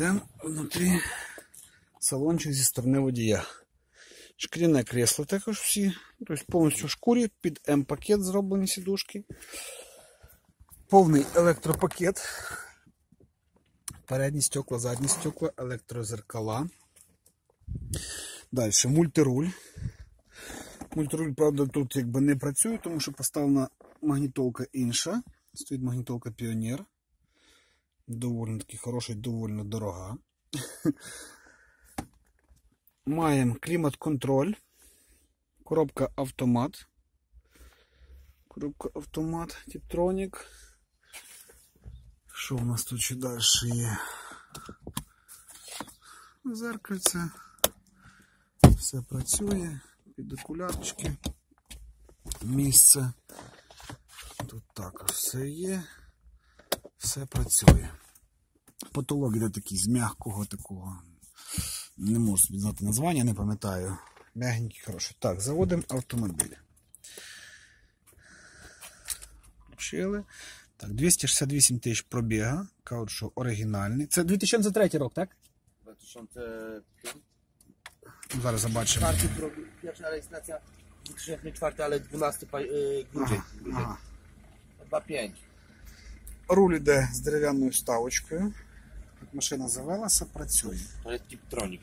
Йдемо внутрі салончик зі сторони водія. Шкіряне кресло також всі. Тобто повністю в шкурі, під М-пакет зроблені сідушки. Повний електропакет. Передні стекла, задні стекла, електрозеркала. Далі мультируль. Мультируль, правда, тут якби не працює, тому що поставлена магнітолка інша. Стоїть магнітолка Піонер. Доволі таки хороша, доволі дорога. Маємо клімат-контроль. Коробка автомат. Коробка автомат, Тіптронік. Що у нас тут ще далі є? Зеркальце. Все працює. Під окулярчики. Місце. Тут також все є. Все працює. Потолок іде такий з м'якого такого. Не можу собі знати названня, не пам'ятаю. Мягенький, хороший. Так, заводимо автомобіль. Включили. Так, 268 тисяч пробіга. Що оригінальний. Це 2003 рік, так? 2005 Зараз побачимо. pierwsza rejestracja 2004, ale 12 pa- y, grudzień. grudzień. 2,5. Руль іде з дерев'яною вставочкою. Машина завелася, працює. Jest Tiptronic.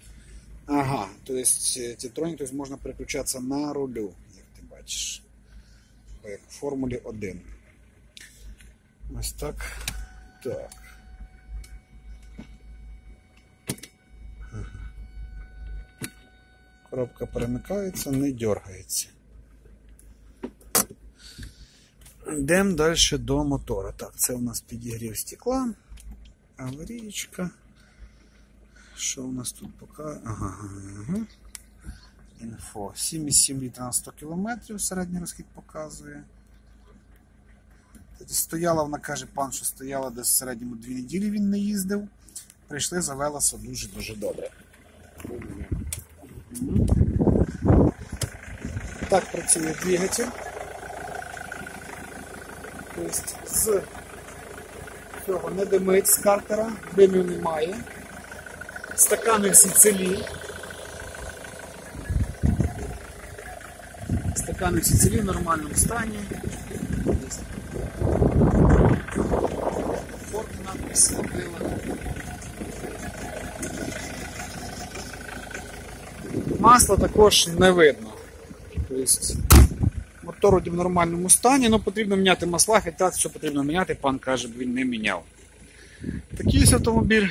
Ага, тобто тітронік тобто можна переключатися на рулю, як ти бачиш. Як в Формулі 1. Ось так. Так. Коробка перемикається, не дергається. Йдемо далі до мотора. Так, це у нас підігрів стекла, аварійка. Що у нас тут? Ага, ага, ага. Інфо. 7,7 літра на 100 км середній розхід показує. Стояла, вона каже, пан, що стояла десь в середньому 2 неділі він не їздив. Прийшли, завелася дуже-дуже добре. Так працює двигатель. Тобто з цього не димить з картера, димів немає. Стакани всі цілі. Стакани всі цілі в нормальному стані. Форт надпис зробила. Масла також не видно. Тобто, вроді в нормальному стані, але потрібно міняти масла, хоча все потрібно міняти, пан каже, бо він не міняв. Такий автомобіль.